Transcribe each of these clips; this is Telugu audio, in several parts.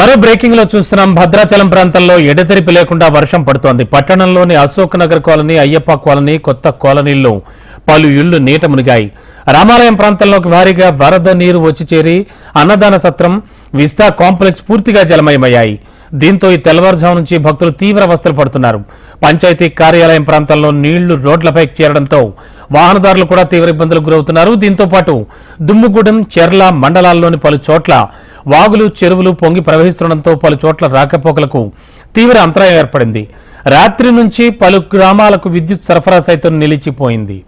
మరో బ్రేకింగ్లో చూస్తున్నాం. భద్రాచలం ప్రాంతంలో ఎడతెరిపి లేకుండా వర్షం పడుతోంది. పట్టణంలోని అశోక్ నగర్ కాలనీ అయ్యప్ప కాలనీ కొత్త కాలనీల్లో పలు ఇళ్ళు నీట మునిగాయి. రామాలయం ప్రాంతంలోకి భారీగా వరద నీరు వచ్చి చేరి అన్నదాన సత్రం విస్తా కాంప్లెక్స్ పూర్తిగా జలమయమయ్యాయి. దీంతో ఈ తెల్లవారుజాము నుంచి భక్తులు తీవ్ర అవస్థలు పడుతున్నారు. పంచాయతీ కార్యాలయం ప్రాంతంలో నీళ్ళు రోడ్లపై చేరడంతో వాహనదారులు కూడా తీవ్ర ఇబ్బందులకు గురవుతున్నారు. దీంతో పాటు దుమ్ముగూడెం చెర్ల మండలాల్లోని పలు చోట్ల వాగులు చెరువులు పొంగి ప్రవహిస్తుండటంతో పలు చోట్ల రాకపోకలకు తీవ్ర అంతరాయం ఏర్పడింది. రాత్రి నుంచి పలు గ్రామాలకు విద్యుత్ సరఫరా సైతం నిలిచిపోయింది.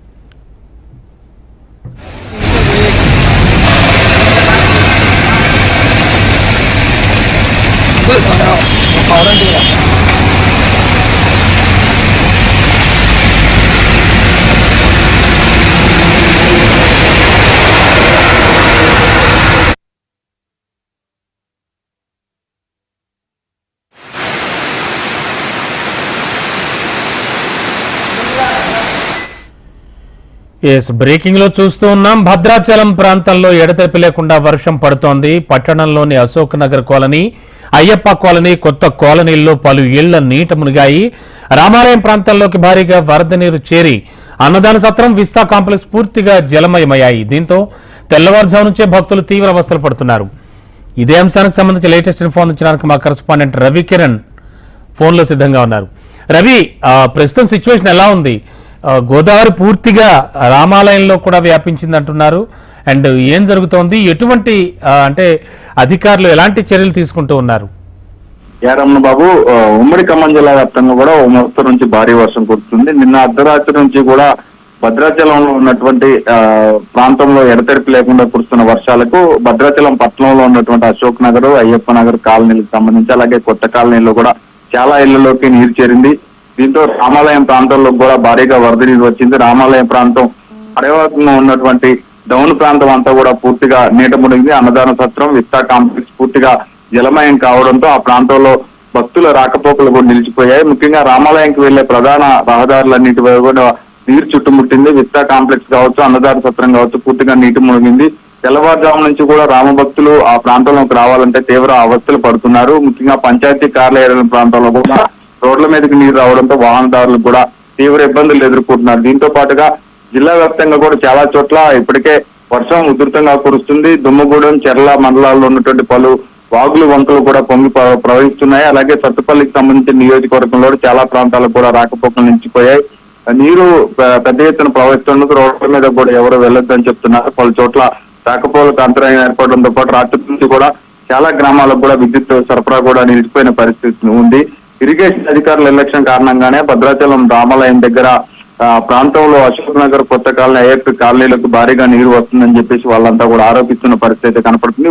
不是吵架我讨论这了 ఎస్ బ్రేకింగ్లో చూస్తూ ఉన్నాం. భద్రాచలం ప్రాంతంలో ఎడతెరిపి లేకుండా వర్షం పడుతోంది. పట్టణంలోని అశోక్ నగర్ కాలనీ అయ్యప్ప కాలనీ కొత్త కాలనీల్లో పలు ఇళ్ళ నీట మునిగాయి. రామాలయం ప్రాంతంలోకి భారీగా వరద నీరు చేరి అన్నదాన సత్రం విస్తా కాంప్లెక్స్ పూర్తిగా జలమయమయ్యాయి. దీంతో తెల్లవారుజాము నుంచే భక్తులు తీవ్ర అవస్థలు పడుతున్నారు. ఇదే అంశానికి సంబంధించి లేటెస్ట్ ఇన్ఫార్మేషన్ మా కరెస్పాండెంట్ రవి కిరణ్ ఫోన్లో సిద్ధంగా ఉన్నారు. రవి ప్రస్తుతం సిచ్యువేషన్ ఎలా ఉంది? గోదావరి పూర్తిగా రామాలయంలో కూడా వ్యాపించింది అంటున్నారు. అండ్ ఏం జరుగుతోంది? ఎటువంటి అంటే అధికారులు ఎలాంటి చర్యలు తీసుకుంటూ ఉన్నారు? యా రమణ బాబు ఉమ్మడి ఖమ్మం జిల్లా వ్యాప్తంగా కూడా ఓ మోస్తరు నుంచి భారీ వర్షం కురుస్తుంది. నిన్న అర్ధరాత్రి నుంచి కూడా భద్రాచలంలో ఉన్నటువంటి ప్రాంతంలో ఎడతెరిపి లేకుండా కురుస్తున్న వర్షాలకు భద్రాచలం పట్టణంలో ఉన్నటువంటి అశోక్ నగర్ అయ్యప్ప నగర్ కాలనీలకు సంబంధించి అలాగే కొత్త కాలనీలో కూడా చాలా ఇళ్ళలోకి నీరు చేరింది. దీంతో రామాలయం ప్రాంతంలో కూడా భారీగా వరద నీరు వచ్చింది. రామాలయం ప్రాంతం అడవాకంగా ఉన్నటువంటి డౌన్ ప్రాంతం అంతా కూడా పూర్తిగా నీట మునిగింది. అన్నదాన సత్రం విస్తా కాంప్లెక్స్ పూర్తిగా జలమయం కావడంతో ఆ ప్రాంతంలో భక్తుల రాకపోకలు కూడా నిలిచిపోయాయి. ముఖ్యంగా రామాలయంకి వెళ్ళే ప్రధాన రహదారులన్నిటి వైపు కూడా నీరు చుట్టుముట్టింది. విస్తా కాంప్లెక్స్ కావచ్చు అన్నదాన సత్రం కావచ్చు పూర్తిగా నీటి మునిగింది. తెల్లవారుజాము నుంచి కూడా రామభక్తులు ఆ ప్రాంతంలోకి రావాలంటే తీవ్ర అవస్థలు పడుతున్నారు. ముఖ్యంగా పంచాయతీ కార్యాలయం ప్రాంతంలో కూడా రోడ్ల మీదకి నీరు రావడంతో వాహనదారులు కూడా తీవ్ర ఇబ్బందులు ఎదుర్కొంటున్నారు. దీంతో పాటుగా జిల్లా వ్యాప్తంగా కూడా చాలా చోట్ల ఇప్పటికే వర్షం ఉధృతంగా కురుస్తుంది. దుమ్మగూడెం చెర్ల మండలాల్లో ఉన్నటువంటి పలు వాగులు వంకలు కూడా పొంగి ప్రవహిస్తున్నాయి. అలాగే సత్తుపల్లికి సంబంధించిన నియోజకవర్గంలో చాలా ప్రాంతాలకు కూడా రాకపోకలు నిలిచిపోయాయి. నీరు పెద్ద ఎత్తున ప్రవహిస్తున్నందుకు రోడ్ల మీద కూడా ఎవరు వెళ్ళొద్దని చెప్తున్నారు. పలు చోట్ల రాకపోకలకు అంతరాయం ఏర్పడడంతో పాటు రాత్రి నుంచి కూడా చాలా గ్రామాలకు కూడా విద్యుత్ సరఫరా కూడా నిలిచిపోయిన పరిస్థితి ఉంది. ఇరిగేషన్ అధికారుల నిర్లక్ష్యం కారణంగానే భద్రాచలం రామాలయం దగ్గర ఆ, ప్రాంతంలో అశోక్ నగర్ కొత్త కాలనీ ఐఎఫ్ కాలనీలకు భారీగా నీరు వస్తుందని చెప్పేసి వాళ్ళంతా కూడా ఆరోపిస్తున్న పరిస్థితి అయితే కనపడుతుంది.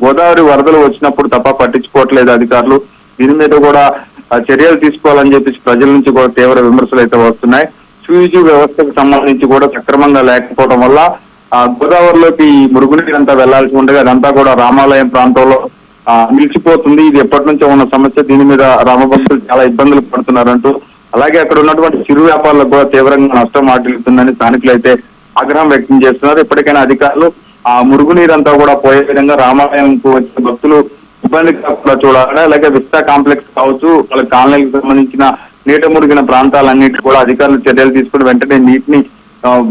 గోదావరి వరదలు వచ్చినప్పుడు తప్ప పట్టించుకోవట్లేదు అధికారులు. దీని మీద కూడా చర్యలు తీసుకోవాలని చెప్పేసి ప్రజల నుంచి కూడా తీవ్ర విమర్శలు అయితే వస్తున్నాయి. స్యూజీ వ్యవస్థకు సంబంధించి కూడా సక్రమంగా లేకపోవడం వల్ల గోదావరిలోకి ఈ మురుగునీరు అంతా వెళ్ళాల్సి ఉండగా అదంతా కూడా రామాలయం ప్రాంతంలో నిలిచిపోతుంది. ఇది ఎప్పటి నుంచో ఉన్న సమస్య. దీని మీద రామభక్తులు చాలా ఇబ్బందులు పడుతున్నారంటూ. అలాగే అక్కడ ఉన్నటువంటి చిరు వ్యాపారులకు కూడా తీవ్రంగా నష్టం వాటిల్లుతుందని స్థానికులు అయితే ఆగ్రహం వ్యక్తం చేస్తున్నారు. ఇప్పటికైనా అధికారులు ఆ మురుగునీరంతా కూడా పోయే విధంగా రామాలయంకు వచ్చిన భక్తులు ఇబ్బంది కాకుండా చూడాలని అలాగే విస్తా కాంప్లెక్స్ కావచ్చు వాళ్ళ కాలనీలకు సంబంధించిన నీట మురిగిన ప్రాంతాలన్నిటి కూడా అధికారులు చర్యలు తీసుకుని వెంటనే నీటిని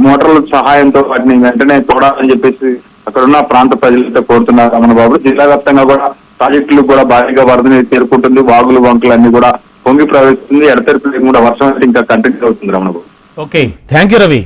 మోటార్ల సహాయంతో వాటిని వెంటనే తోడాలని చెప్పేసి అక్కడ ఉన్న ప్రాంత ప్రజలతో కోరుతున్నారు. రమణ బాబు జిల్లా వ్యాప్తంగా కూడా ప్రాజెక్టులు కూడా భారీగా వరద నీరు చేరుకుంటుంది. వాగులు వంకలు అన్ని కూడా పొంగి ప్రవేశిస్తుంది ఎడతెరిపి లేకుండా వర్షం అయితే ఇంకా కంటిన్యూ అవుతుంది Ramana Babu okay. Thank you Ravi.